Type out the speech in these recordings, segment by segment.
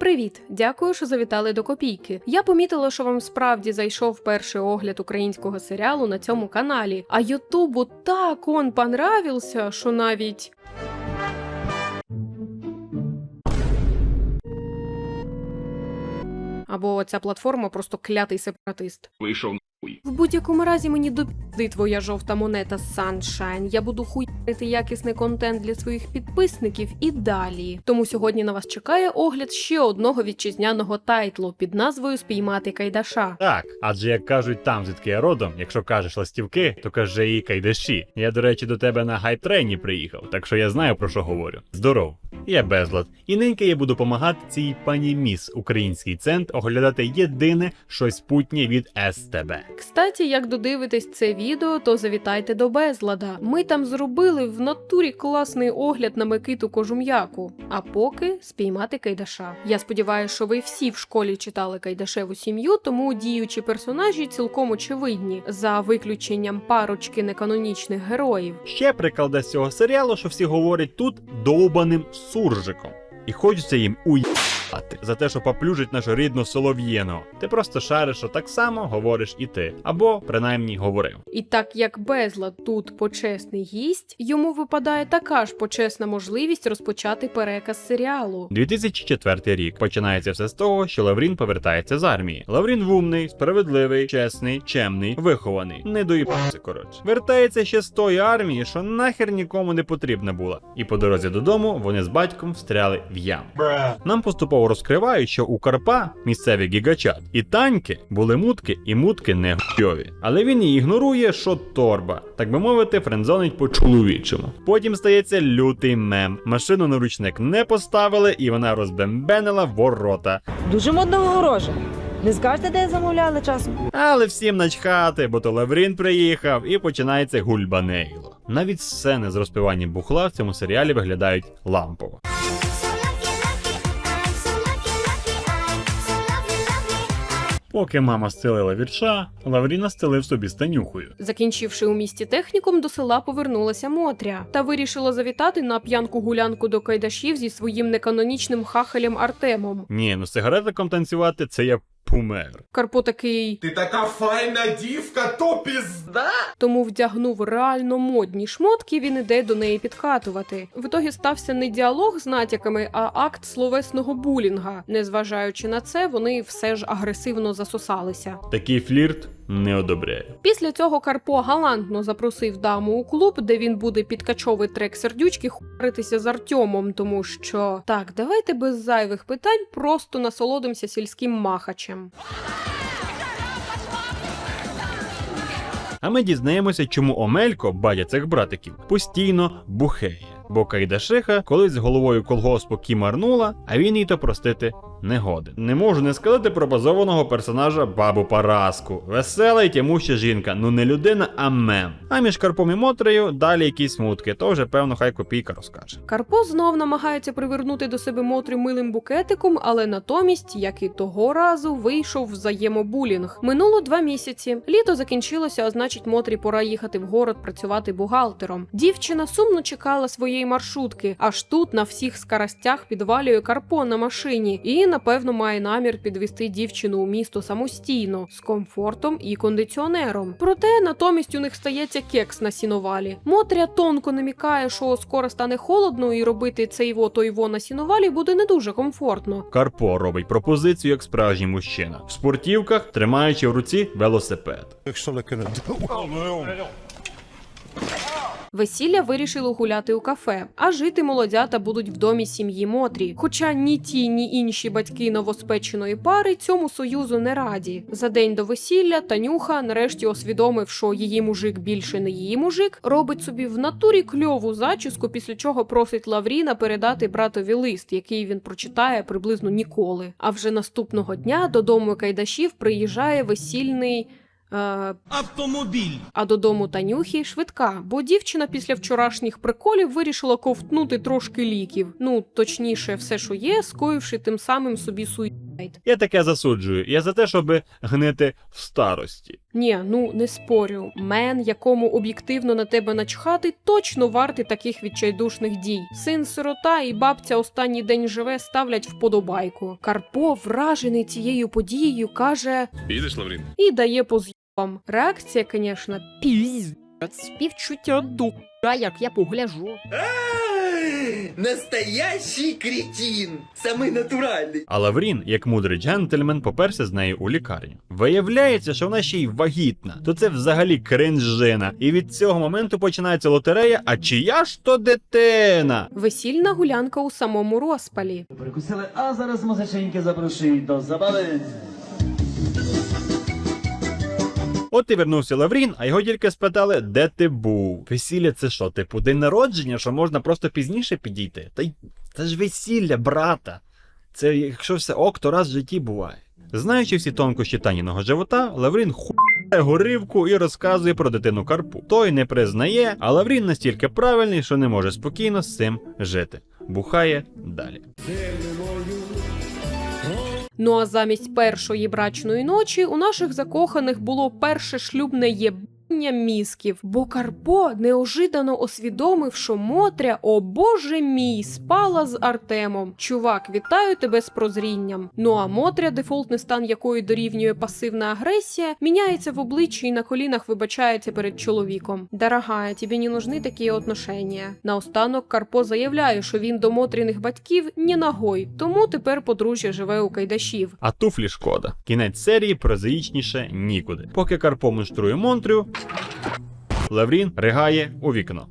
Привіт, дякую, що завітали до копійки. Я помітила, що вам справді зайшов перший огляд українського серіалу на цьому каналі. А Ютубу так он понравився, що навіть. Або ця платформа просто клятий сепаратист. Вийшов. В будь-якому разі мені допізди твоя жовта монета Sunshine. Я буду хуйнити якісний контент для своїх підписників і далі. Тому сьогодні на вас чекає огляд ще одного вітчизняного тайтлу під назвою Спіймати Кайдаша. Так, адже як кажуть там, звідки я родом, якщо кажеш ластівки, то каже і кайдаші. Я, до речі, до тебе на гайп-трейні приїхав, так що я знаю про що говорю. Здоров, я безлад. І нинька я буду допомагати цій пані міс український центр оглядати єдине щось путнє від СТБ. Кстаті, як додивитесь це відео, то завітайте до Безлада. Ми там зробили в натурі класний огляд на Микиту Кожум'яку. А поки спіймати Кайдаша. Я сподіваюся, що ви всі в школі читали Кайдашеву сім'ю, тому діючі персонажі цілком очевидні, за виключенням парочки неканонічних героїв. Ще прикладе з цього серіалу, що всі говорять тут довбаним суржиком. І хочеться їм уїбати за те, що поплюжить нашу рідну солов'єну. Ти просто шариш, що так само говориш і ти, або принаймні говорив. І так як Безлад тут почесний гість, йому випадає така ж почесна можливість розпочати переказ серіалу. 2004 рік починається все з того, що Лаврін повертається з армії. Лаврін вумний, справедливий, чесний, чемний, вихований. Не доїбався, коротше. Вертається ще з тої армії, що нахер нікому не потрібна була. І по дорозі додому вони з батьком встряли в яму. Нам поступово розкривають, що у Карпа місцеві гігачат і таньки були мутки, і мутки не гуйові. Але він її ігнорує, що торба, так би мовити, френдзонить по чоловічому. Потім стається лютий мем. Машину на ручник не поставили, і вона розбембенила ворота. Дуже модного гороша. Не скажете, де замовляли часом? Але всім начхати, бо то Лаврін приїхав і починається гульбанейло. Навіть сцени з розпиванням бухла в цьому серіалі виглядають лампово. Поки мама стелила вірша, Лавріна стелив собі станюхою. Закінчивши у місті технікум, до села повернулася Мотря та вирішила завітати на п'янку гулянку до кайдашів зі своїм неканонічним хахалем Артемом. Ні, ну з сигаретиком танцювати це я помер. Карпо такий Ти така файна дівка, то пізда. тому вдягнув реально модні шмотки. Він іде до неї підкатувати. В ітогі стався не діалог з натяками, а акт словесного булінга. Незважаючи на це, вони все ж агресивно засосалися. Такий флірт не одобряю. Після цього Карпо галантно запросив даму у клуб, де він буде під качовий трек сердючки хуяритися з Артемом, тому що так, давайте без зайвих питань просто насолодимося сільським махачем. А ми дізнаємося, чому Омелько, батя цих братиків, постійно бухеє. Бо Кайдашиха колись з головою колгоспу кімарнула, а він їй то простити не годен. Не можу не сказати про базованого персонажа бабу Параску. Весела й тямуща жінка, ну не людина, а мем. А між Карпом і Мотрею далі якісь смутки, то вже певно хай копійка розкаже. Карпо знов намагається привернути до себе Мотрю милим букетиком, але натомість, як і того разу, вийшов взаємобулінг. Минуло два місяці. Літо закінчилося, а значить, Мотрі пора їхати в город працювати бухгалтером. Дівчина сумно чекала своєї маршрутки, аж тут на всіх скоростях підвалює Карпо на машині і, напевно, має намір підвести дівчину у місто самостійно з комфортом і кондиціонером. Проте натомість у них стається кекс на сіновалі. Мотря тонко намікає, що скоро стане холодно, і робити цей во той во на сіновалі буде не дуже комфортно. Карпо робить пропозицію як справжній мужчина в спортівках, тримаючи в руці велосипед. Весілля вирішили гуляти у кафе, а жити молодята будуть в домі сім'ї Мотрі. Хоча ні ті, ні інші батьки новоспеченої пари цьому союзу не раді. За день до весілля Танюха, нарешті освідомив, що її мужик більше не її мужик, робить собі в натурі кльову зачіску, після чого просить Лавріна передати братові лист, який він прочитає приблизно ніколи. А вже наступного дня додому Кайдашів приїжджає весільний. Е, Автомобіль. а додому Танюхі швидка, бо дівчина після вчорашніх приколів вирішила ковтнути трошки ліків. Ну точніше, все, що є, скоївши тим самим собі суй. Я таке засуджую. Я за те, щоб гнити в старості. Ні, ну не спорю. Мен, якому об'єктивно на тебе начхати, точно вартий таких відчайдушних дій. Син сирота і бабця останній день живе ставлять вподобайку. Карпо, вражений цією подією, каже Їдеш, Лаврін? і дає по з'їбам. Реакція, звісно, піз. Співчуття дура, як я погляжу. Настоящий кретин! Самый натуральный! А Лаврін, як мудрий джентльмен, поперся з нею у лікарню. Виявляється, що вона ще й вагітна, то це взагалі кринжина. І від цього моменту починається лотерея. А чия ж то дитина? Весільна гулянка у самому розпалі. Перекусили, а зараз музиченьки запрошують до забави. От і вернувся Лаврін, а його тільки спитали, де ти був. Весілля це що, типу, день народження, що можна просто пізніше підійти? Та й це ж весілля, брата. Це якщо все ок, то раз в житті буває. Знаючи всі тонкощі таніного живота, Лаврін хує горівку і розказує про дитину Карпу. Той не признає, а Лаврін настільки правильний, що не може спокійно з цим жити. Бухає далі. Ну а замість першої брачної ночі у наших закоханих було перше шлюбне єбання мізків, бо Карпо неожиданно усвідомив, що Мотря, о боже мій, спала з Артемом. Чувак, вітаю тебе з прозрінням. Ну а Мотря, дефолтний стан якої дорівнює пасивна агресія, міняється в обличчі і на колінах вибачається перед чоловіком. Дорогая, тобі не нужны такі отношення. Наостанок Карпо заявляє, що він до Мотріних батьків не нагой, тому тепер подружжя живе у Кайдашів. А туфлі шкода. Кінець серії прозаїчніше нікуди. Поки Карпо монструє Монтрю, Лаврін ригає у вікно.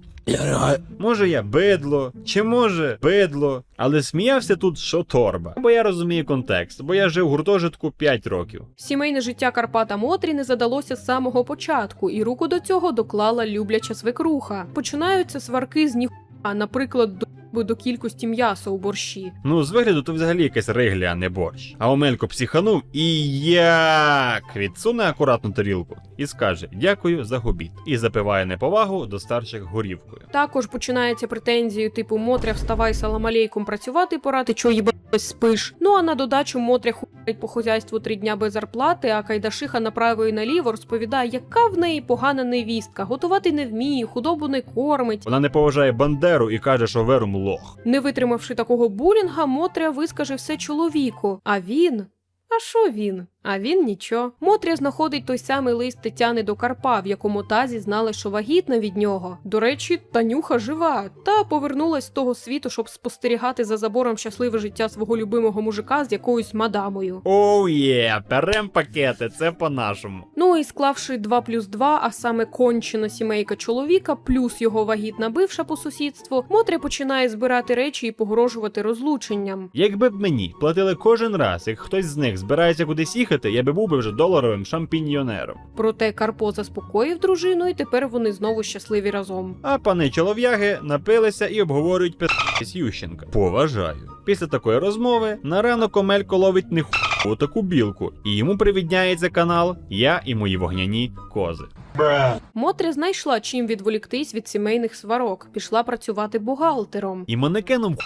Може я бидло, чи може бидло, але сміявся тут, що торба. Бо я розумію контекст, бо я жив в гуртожитку 5 років. Сімейне життя Карпата Мотрі не задалося з самого початку, і руку до цього доклала любляча свекруха. Починаються сварки з ніхуя, наприклад, до до кількості м'яса у борщі. Ну, з вигляду то взагалі якась ригля, а не борщ. А Омелько психанув і як відсуне акуратну тарілку і скаже дякую за гобіт. І запиває неповагу до старших горівкою. Також починається претензію типу Мотря, вставай салам алейкум працювати пора, ти чого їбалась спиш. Ну а на додачу Мотря хуярить по хозяйству три дня без зарплати, а Кайдашиха направо і наліво розповідає, яка в неї погана невістка, готувати не вміє, худобу не кормить. Вона не поважає Бандеру і каже, що Верум лох. Не витримавши такого булінга, Мотря вискаже все чоловіку. А він. А що він? А він нічого. Мотря знаходить той самий лист Тетяни до Карпа, в якому та зізнала, що вагітна від нього. До речі, Танюха жива, та повернулась з того світу, щоб спостерігати за забором щасливе життя свого любимого мужика з якоюсь мадамою. Оу є, берем пакети, це по-нашому. Ну і склавши 2 плюс 2, а саме кончена сімейка чоловіка, плюс його вагітна бивша по сусідству, Мотря починає збирати речі і погрожувати розлученням. Якби б мені платили кожен раз, як хтось з них збирається кудись їхати, я би був би вже доларовим шампіньйонером. Проте Карпо заспокоїв дружину, і тепер вони знову щасливі разом. А пани чолов'яги напилися і обговорюють пи***сь Ющенка. Поважаю. Після такої розмови на ранок Омелько ловить не ху таку білку, і йому привідняється канал Я і мої вогняні кози. Мотря знайшла чим відволіктись від сімейних сварок, пішла працювати бухгалтером І манекеном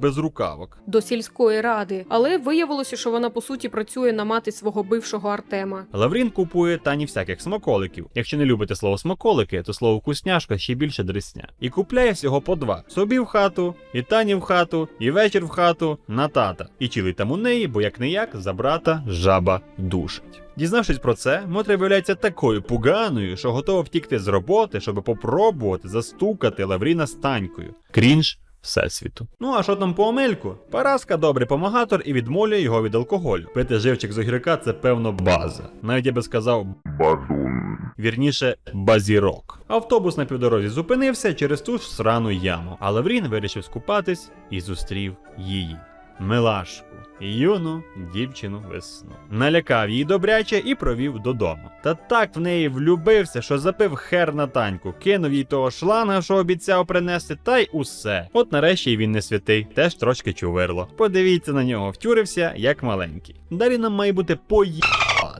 без рукавок. до сільської ради, але виявилося, що вона по суті працює на мати свого бившого Артема. Лаврін купує тані всяких смаколиків. Якщо не любите слово смаколики, то слово вкусняшка ще більше дресня. І купляє всього по два: собі в хату, і тані в хату, і вечір в хату на тата. І чилить там у неї, бо як не як за брата жаба душить. Дізнавшись про це, Мотря виявляється такою пуганою, що готова втікти з роботи, щоб попробувати застукати Лавріна з танькою. Крінж Всесвіту. Ну а що там по Омельку? Параска добрий помагатор і відмолює його від алкоголю. Пити живчик з огірка це певно база. Навіть я би сказав базун. Вірніше, базірок. Автобус на півдорозі зупинився через ту ж срану яму. але Врін вирішив скупатись і зустрів її. Милашку, юну дівчину весну. Налякав її добряче і провів додому. Та так в неї влюбився, що запив хер на таньку, кинув їй того шланга, що обіцяв принести, та й усе. От нарешті й він не святий, теж трошки чувирло. Подивіться на нього, втюрився як маленький. Далі нам має бути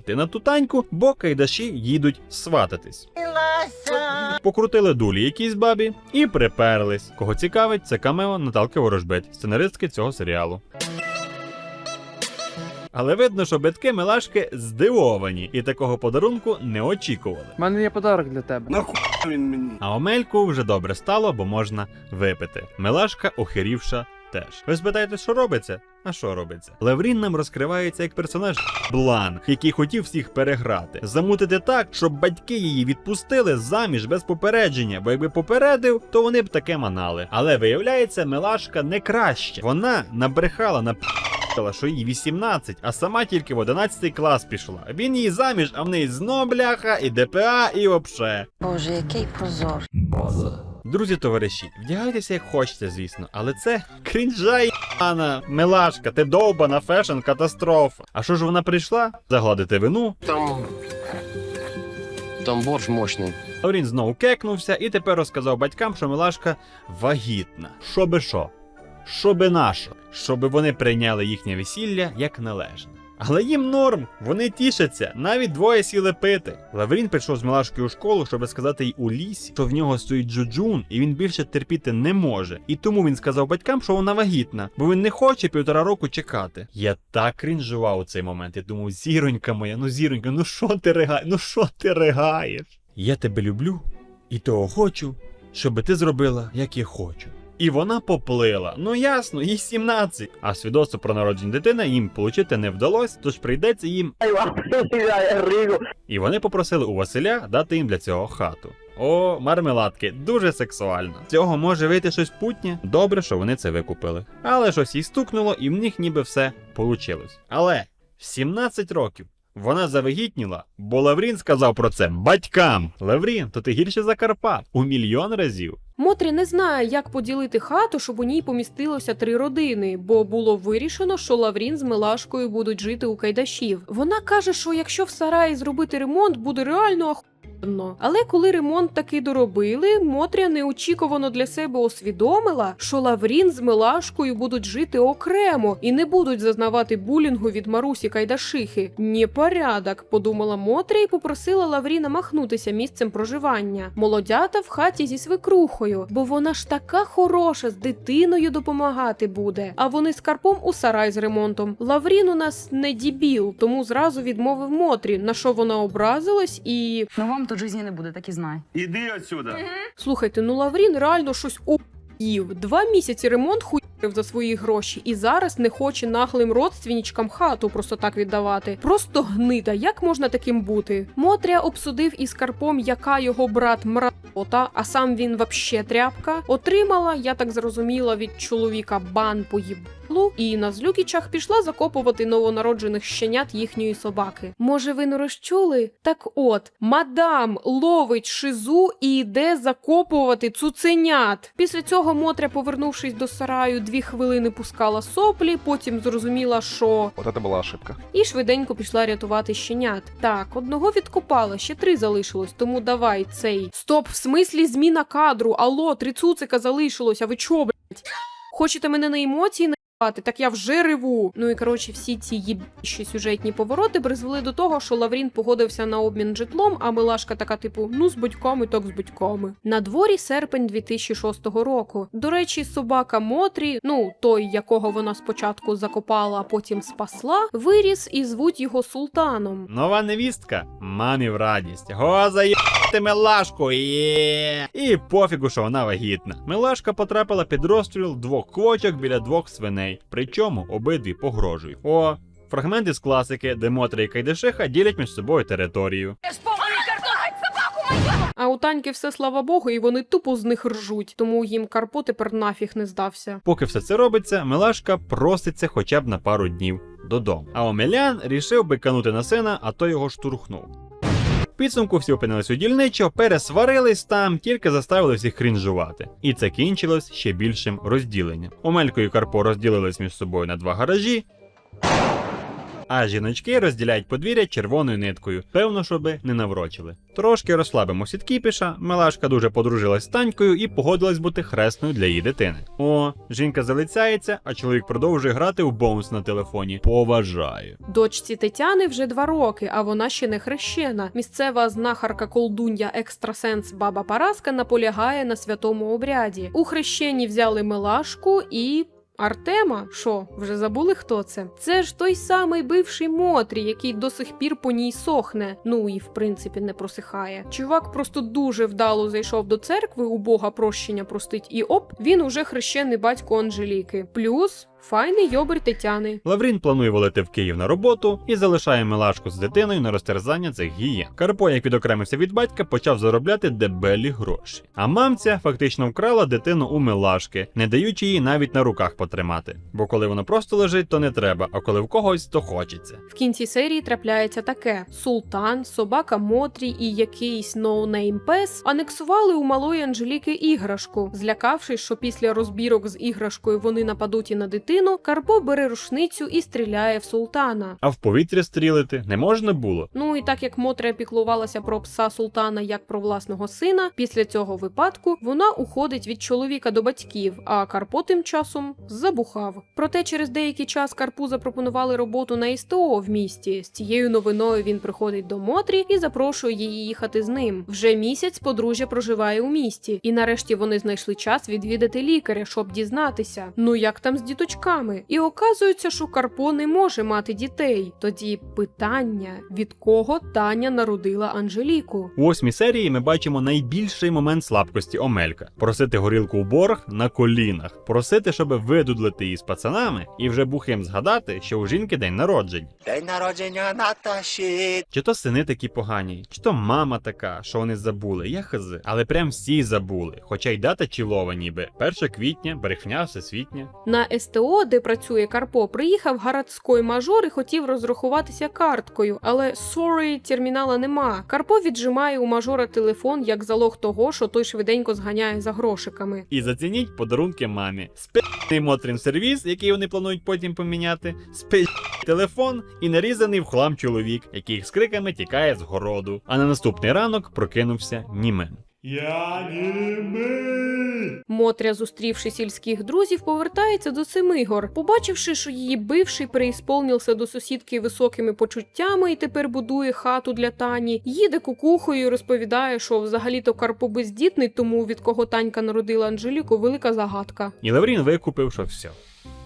поїбати на ту таньку, бо кайдаші їдуть свататись. Покрутили дулі якійсь бабі і приперлись. Кого цікавить, це камео Наталки Ворожбит, сценаристки цього серіалу. Але видно, що батьки Милашки здивовані і такого подарунку не очікували. У мене є подарок для тебе. Нахуй він мені. А Омельку вже добре стало, бо можна випити. Милашка, охирівша, теж. Ви спитаєте, що робиться? А що робиться? Лаврін нам розкривається як персонаж Блан, який хотів всіх переграти, замутити так, щоб батьки її відпустили заміж без попередження, бо якби попередив, то вони б таке манали. Але виявляється, Милашка не краще. Вона набрехала на що їй 18, а сама тільки в 11 клас пішла. Він її заміж, а в неї знов бляха, і ДПА, і обше. Боже, який позор. Друзі, товариші, вдягайтеся як хочете, звісно, але це крінжа Ана, милашка, ти довбана фешн катастрофа. А що ж вона прийшла? Загладити вину. Там. Там борщ мощний. Лаврін знову кекнувся і тепер розказав батькам, що милашка вагітна. Що би що? Що би нащо? Щоби вони прийняли їхнє весілля як належне. Але їм норм, вони тішаться, навіть двоє сіли пити. Лаврін прийшов з Милашкою у школу, щоб сказати їй у лісі, що в нього стоїть Джуджун, і він більше терпіти не може. І тому він сказав батькам, що вона вагітна, бо він не хоче півтора року чекати. Я так крінжував у цей момент. Я думав, зіронька моя, ну зіронька, ну що ти ригаєш? Ну що ти ригаєш? Я тебе люблю і того хочу, щоб ти зробила, як я хочу. І вона поплила. Ну ясно, їй 17. А свідоцтво про народження дитини їм получити не вдалося, тож прийдеться їм. І вони попросили у Василя дати їм для цього хату. О, мармеладки, дуже сексуально. З Цього може вийти щось путнє. Добре, що вони це викупили. Але щось їй стукнуло, і в них ніби все получилось. Але в 17 років вона завагітніла, бо Лаврін сказав про це батькам. Лаврін, то ти гірше за Карпат у мільйон разів. Мотрі не знає, як поділити хату, щоб у ній помістилося три родини, бо було вирішено, що Лаврін з Милашкою будуть жити у Кайдашів. Вона каже, що якщо в сараї зробити ремонт, буде реально ахуєнно. Але коли ремонт таки доробили, Мотря неочікувано для себе усвідомила, що Лаврін з Милашкою будуть жити окремо і не будуть зазнавати булінгу від Марусі Кайдашихи. Непорядок, подумала Мотря і попросила Лавріна махнутися місцем проживання. Молодята в хаті зі свекрухою, бо вона ж така хороша, з дитиною допомагати буде. А вони з Карпом у сарай з ремонтом. Лаврін у нас не дібіл, тому зразу відмовив Мотрі, на що вона образилась і. Ну вам тут житті не буде, так і знай. Іди отсюда. Слухайте, ну Лаврін реально щось уїв. Два місяці ремонт хуярив за свої гроші, і зараз не хоче наглим родственничкам хату просто так віддавати. Просто гнида, як можна таким бути? Мотря обсудив із Карпом, яка його брат мразота, а сам він вообще тряпка. Отримала, я так зрозуміла, від чоловіка бан по їблу, і на злюкічах пішла закопувати новонароджених щенят їхньої собаки. Може, ви не розчули? Так от, мадам ловить шизу і йде закопувати цуценят. Після цього Мотря, повернувшись до сараю, дві хвилини пускала соплі, потім зрозуміла, що От це була ошибка. і швиденько пішла рятувати щенят. Так, одного відкопала, ще три залишилось, тому давай цей. Стоп, в смислі зміна кадру. Алло, три цуцика залишилось, а ви чо, блять? Хочете мене на емоції? Так я вже реву. Ну і коротше, всі ці їбіші сюжетні повороти призвели до того, що Лаврін погодився на обмін житлом, а Милашка така, типу, ну з батьками, так з батьками. На дворі серпень 2006 року. До речі, собака Мотрі, ну той, якого вона спочатку закопала, а потім спасла, виріс і звуть його султаном. Нова невістка, мамі в радість. Го заїбати Милашку, є! І пофігу, що вона вагітна. Милашка потрапила під розстріл двох квочок біля двох свиней, причому обидві погрожують. О, фрагмент із класики, де Мотря і Кайдашиха ділять між собою територію. А у Таньки все слава Богу, і вони тупо з них ржуть, тому їм Карпо тепер нафіг не здався. Поки все це робиться, Милашка проситься хоча б на пару днів додому. А Омелян рішив биканути на сина, а то його штурхнув. Підсумку всі опинились у дільничо, пересварились там, тільки заставили всіх крінжувати. І це кінчилось ще більшим розділенням. Омелько і Карпо розділились між собою на два гаражі. А жіночки розділяють подвір'я червоною ниткою, певно, щоби не наврочили. Трошки розслабимось від кіпіша, Милашка дуже подружилась з Танькою і погодилась бути хресною для її дитини. О, жінка залицяється, а чоловік продовжує грати у боунс на телефоні. Поважаю. Дочці Тетяни вже два роки, а вона ще не хрещена. Місцева знахарка колдунья екстрасенс баба Параска наполягає на святому обряді. У хрещенні взяли милашку і. Артема? Що, вже забули хто це? Це ж той самий бивший Мотрі, який до сих пір по ній сохне. Ну і в принципі не просихає. Чувак просто дуже вдало зайшов до церкви, у Бога прощення простить, і оп, він уже хрещений батько Анжеліки. Плюс файний йобер Тетяни. Лаврін планує волити в Київ на роботу і залишає милашку з дитиною на розтерзання цих гієн. Карпо, як відокремився від батька, почав заробляти дебелі гроші. А мамця фактично вкрала дитину у милашки, не даючи її навіть на руках потримати. Бо коли воно просто лежить, то не треба, а коли в когось, то хочеться. В кінці серії трапляється таке: Султан, собака Мотрі і якийсь ноунейм пес анексували у малої Анжеліки іграшку. Злякавшись, що після розбірок з іграшкою вони нападуть і на дитину, Карпо бере рушницю і стріляє в султана. А в повітря стрілити не можна було. Ну і так як Мотря піклувалася про пса султана як про власного сина, після цього випадку вона уходить від чоловіка до батьків, а Карпо тим часом забухав. Проте через деякий час Карпу запропонували роботу на СТО в місті. З цією новиною він приходить до Мотрі і запрошує її їхати з ним. Вже місяць подружжя проживає у місті, і нарешті вони знайшли час відвідати лікаря, щоб дізнатися. Ну як там з діточками? І оказується, що Карпо не може мати дітей. Тоді питання: від кого Таня народила Анжеліку? У восьмій серії ми бачимо найбільший момент слабкості Омелька: просити горілку у борг на колінах, просити, щоб видудлити її з пацанами, і вже бухим згадати, що у жінки день народжень. День народження Наташі. Чи то сини такі погані, чи то мама така, що вони забули, я хази. Але прям всі забули. Хоча й дата чілова ніби 1 квітня, брехня всесвітня. На СТО, де працює Карпо, приїхав городський мажор і хотів розрахуватися карткою, але sorry, термінала нема. Карпо віджимає у мажора телефон як залог того, що той швиденько зганяє за грошиками. І зацініть подарунки мамі. Спи***ний Мотрин сервіс, який вони планують потім поміняти, спи***ний телефон і нарізаний в хлам чоловік, який з криками тікає з городу. А на наступний ранок прокинувся німим. Я німий! Мотря, зустрівши сільських друзів, повертається до Семигор. Побачивши, що її бивший переісполнився до сусідки високими почуттями і тепер будує хату для Тані, їде кукухою і розповідає, що взагалі-то Карпо бездітний, тому від кого Танька народила Анжеліку, велика загадка. І Лаврін викупив, що все.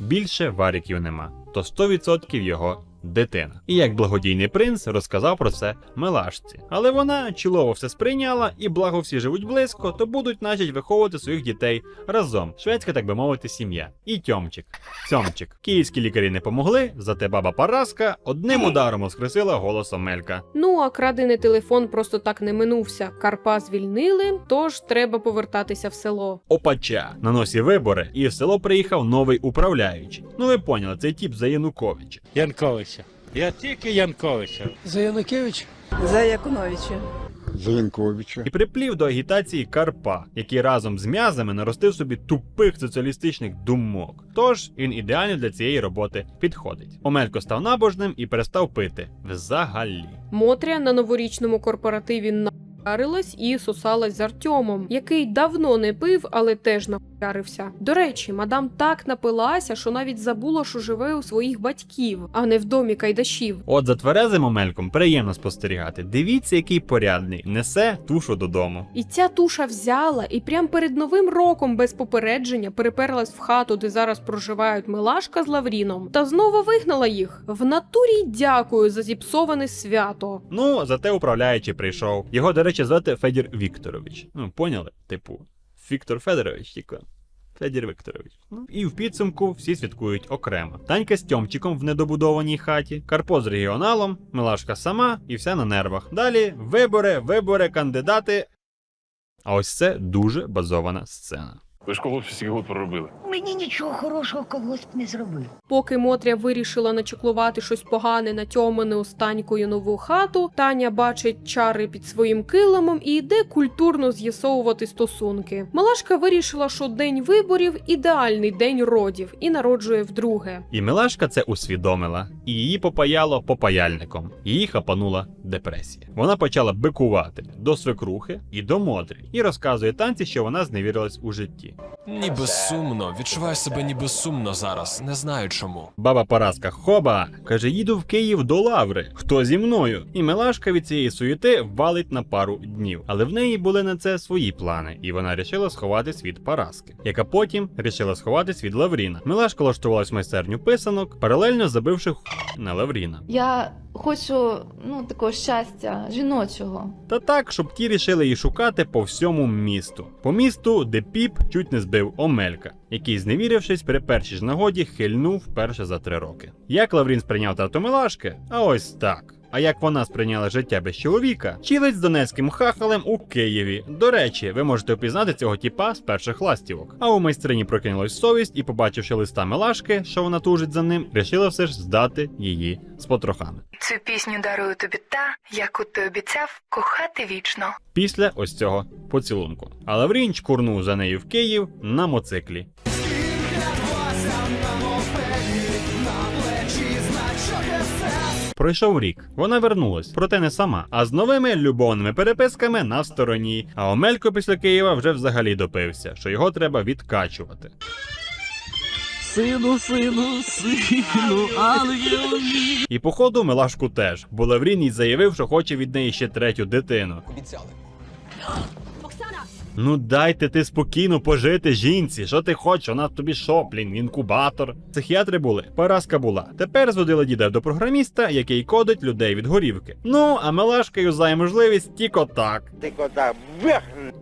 Більше варіків нема, то 100% його дитина. І як благодійний принц розказав про це Мелашці. Але вона чолово все сприйняла, і благо всі живуть близько, то будуть начать виховувати своїх дітей разом. Шведська, так би мовити, сім'я. І Тьомчик. Цьомчик. Київські лікарі не помогли, зате баба Параска одним ударом воскресила голосом Мелька. Ну а крадений телефон просто так не минувся. Карпа звільнили, тож треба повертатися в село. Опача на носі вибори, і в село приїхав новий управляючий. Ну ви поняли, цей тіп за Януковича. Янковича. Я тільки Янковича. За Янукевич? За Якуновича. За Янковича. і приплів до агітації Карпа, який разом з м'язами наростив собі тупих соціалістичних думок. Тож він ідеально для цієї роботи підходить. Омелько став набожним і перестав пити взагалі. Мотря на новорічному корпоративі нахуярилась і сосалась з Артемом, який давно не пив, але теж нахуярився. До речі, мадам так напилася, що навіть забула, що живе у своїх батьків, а не в домі кайдашів. От за тверезим Омельком приємно спостерігати. Дивіться, який порядний несе тушу додому. І ця туша взяла і прям перед новим роком без попередження переперлась в хату, де зараз проживають Милашка з Лавріном, та знову вигнала їх. В натурі дякую за зіпсоване свято. Ну, зате управляючий прийшов. Його, до речі, звати Федір Вікторович. Ну, поняли? Типу, Віктор Федорович, тільки. Федір Вікторович. Ну, і в підсумку всі святкують окремо. Танька з Тьомчиком в недобудованій хаті, Карпо з регіоналом, Милашка сама і вся на нервах. Далі вибори, вибори, кандидати. А ось це дуже базована сцена. Ви ж когось стільки год проробили. Мені нічого хорошого когось не зробив. Поки Мотря вирішила начеклувати щось погане на тьомане останькою нову хату, Таня бачить чари під своїм килимом і йде культурно з'ясовувати стосунки. Малашка вирішила, що день виборів ідеальний день родів і народжує вдруге. І Милашка це усвідомила. і її попаяло попаяльником. Її хапанула депресія. Вона почала бикувати до свекрухи і до Модрі, і розказує танці, що вона зневірилась у житті. Ніби сумно, відчуваю себе ніби сумно зараз, не знаю чому. Баба Параска Хоба каже: їду в Київ до Лаври. Хто зі мною? І Мелашка від цієї суєти валить на пару днів. Але в неї були на це свої плани, і вона рішила сховатись від Параски, яка потім рішила сховатись від Лавріна. Мелашка влаштувалась в майстерню писанок, паралельно забивши х... на Лавріна. Я хочу, ну, такого щастя, жіночого. Та так, щоб ті рішили її шукати по всьому місту. По місту, де піп чуть не збив Омелька, який, зневірившись, при першій ж нагоді хильнув вперше за три роки. Як Лаврін сприйняв тату Милашки? А ось так. А як вона сприйняла життя без чоловіка? Чілець з донецьким хахалем у Києві. До речі, ви можете впізнати цього тіпа з перших ластівок. А у майстрині прокинулась совість і, побачивши листа Милашки, що вона тужить за ним, рішила все ж здати її з потрохами. Цю пісню дарую тобі та, яку ти обіцяв кохати вічно. після ось цього поцілунку. А Лаврін чкурнув за нею в Київ на моциклі. Пройшов рік. Вона вернулась, проте не сама, а з новими любовними переписками на стороні. А Омелько після Києва вже взагалі допився, що його треба відкачувати. Сину, сину, сину, ангел мій. І походу Милашку теж, бо Лаврін їй заявив, що хоче від неї ще третю дитину. Обіцяли. Ну дайте ти спокійно пожити жінці. Що ти хочеш? Вона тобі що, блін, інкубатор. Психіатри були, поразка була. Тепер зводила діда до програміста, який кодить людей від горівки. Ну, а Мелашка юзає можливість тільки так. Ти кота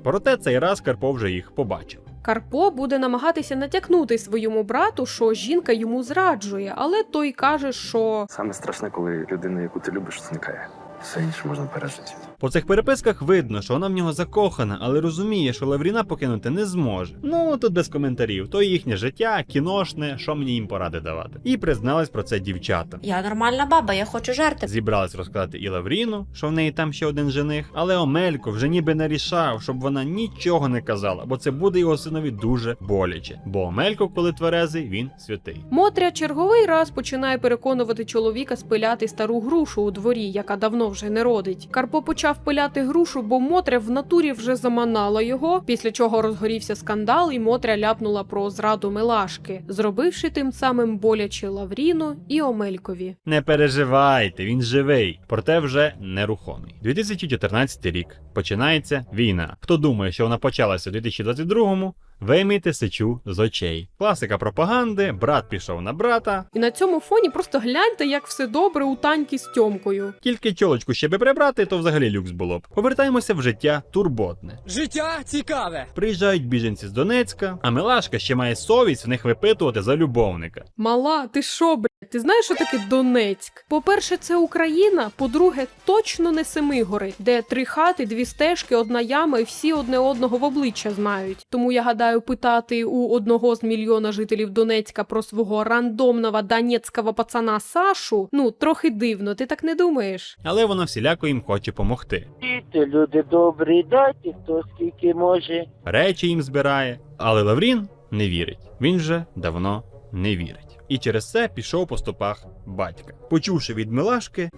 Проте цей раз Карпо вже їх побачив. Карпо буде намагатися натякнути своєму брату, що жінка йому зраджує, але той каже, що Саме страшне, коли людина, яку ти любиш, зникає. Все інше можна пережити. По цих переписках видно, що вона в нього закохана, але розуміє, що Лавріна покинути не зможе. Ну тут без коментарів, то їхнє життя, кіношне, що мені їм поради давати. І призналась про це дівчата. Я нормальна баба, я хочу жерти. Зібралась розказати і Лавріну, що в неї там ще один жених, але Омелько вже ніби не рішав, щоб вона нічого не казала, бо це буде його синові дуже боляче. Бо Омелько, коли тверезий, він святий. Мотря черговий раз починає переконувати чоловіка спиляти стару грушу у дворі, яка давно вже не родить. Карпо почав пиляти грушу, бо Мотря в натурі вже заманала його, після чого розгорівся скандал, і Мотря ляпнула про зраду Милашки, зробивши тим самим боляче Лавріну і Омелькові. Не переживайте, він живий, проте вже нерухомий. 2014 рік починається війна. Хто думає, що вона почалася у 2022-му, виймійте сечу з очей. Класика пропаганди, брат пішов на брата, І на цьому фоні просто гляньте, як все добре у таньки з Тьомкою. Тільки чолочку ще би прибрати, то взагалі люкс було б. Повертаємося в життя турботне. Життя цікаве. Приїжджають біженці з Донецька, а Милашка ще має совість в них випитувати за любовника. Мала, ти що, блядь? Ти знаєш, що таке Донецьк? По-перше, це Україна. По-друге, точно не Семигори, де три хати, дві стежки, одна яма, і всі одне одного в обличчя знають. Тому я гадаю, питати у одного з мільйона жителів Донецька про свого рандомного донецького пацана Сашу. Ну трохи дивно, ти так не думаєш? Але вона всіляко їм хоче помогти. Діти, люди добрі, дайте хто скільки може. Речі їм збирає. Але Лаврін не вірить. Він вже давно не вірить. І через це пішов по стопах батька. Почувши від Милашки,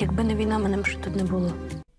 Якби не війна, мене б ще тут не було.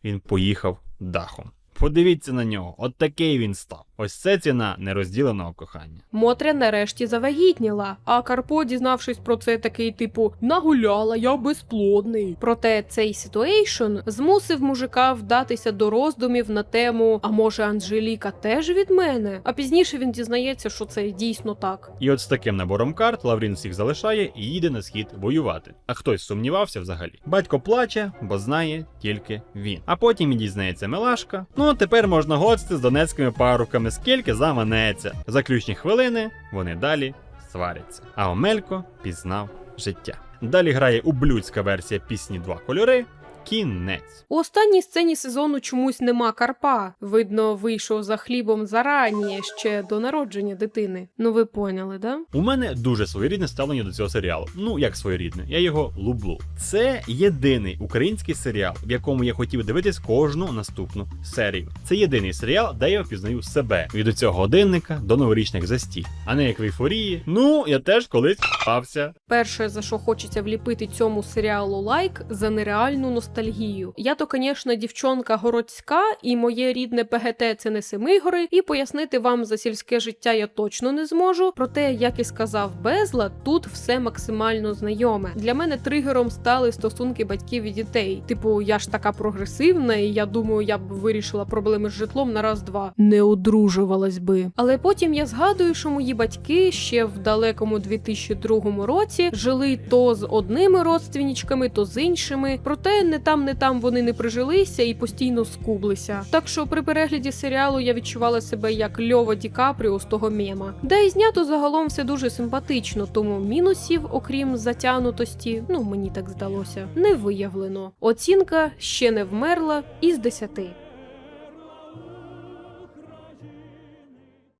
він поїхав дахом. Подивіться на нього, от такий він став. Ось це ціна нерозділеного кохання. Мотря нарешті завагітніла, а Карпо, дізнавшись про це, такий типу нагуляла, я безплодний. Проте цей ситуейшн змусив мужика вдатися до роздумів на тему: а може Анжеліка теж від мене? А пізніше він дізнається, що це дійсно так. І от з таким набором карт Лаврін всіх залишає і їде на схід воювати. А хтось сумнівався взагалі. Батько плаче, бо знає тільки він. А потім і дізнається Милашка. Ну тепер можна гоцти з донецькими парубками, скільки заманеться. Заключні хвилини вони далі сваряться. А Омелько пізнав життя. Далі грає ублюдська версія пісні Два кольори. Кінець. У останній сцені сезону чомусь нема Карпа. Видно, вийшов за хлібом зарані ще до народження дитини. Ну ви поняли, да? У мене дуже своєрідне ставлення до цього серіалу. Ну як своєрідне, я його люблю. Це єдиний український серіал, в якому я хотів дивитись кожну наступну серію. Це єдиний серіал, де я впізнаю себе від цього годинника до новорічних застій, а не як в ейфорії. Ну я теж колись пався. Перше, за що хочеться вліпити цьому серіалу лайк, за нереальну ностальгію. Я то, звісно, дівчонка городська, і моє рідне ПГТ це не Семигори, і пояснити вам за сільське життя я точно не зможу. Проте, як і сказав Безла, тут все максимально знайоме. Для мене тригером стали стосунки батьків і дітей. Типу, я ж така прогресивна, і я думаю, я б вирішила проблеми з житлом на раз-два. Не одружувалась би. Але потім я згадую, що мої батьки ще в далекому 2002 році жили то з одними родственничками, то з іншими. Проте не там, не там вони не прижилися і постійно скублися. Так що при перегляді серіалу я відчувала себе як Льова Ді Капріо з того мема. Де і знято загалом все дуже симпатично, тому мінусів, окрім затянутості, ну мені так здалося, не виявлено. Оцінка ще не вмерла із 10.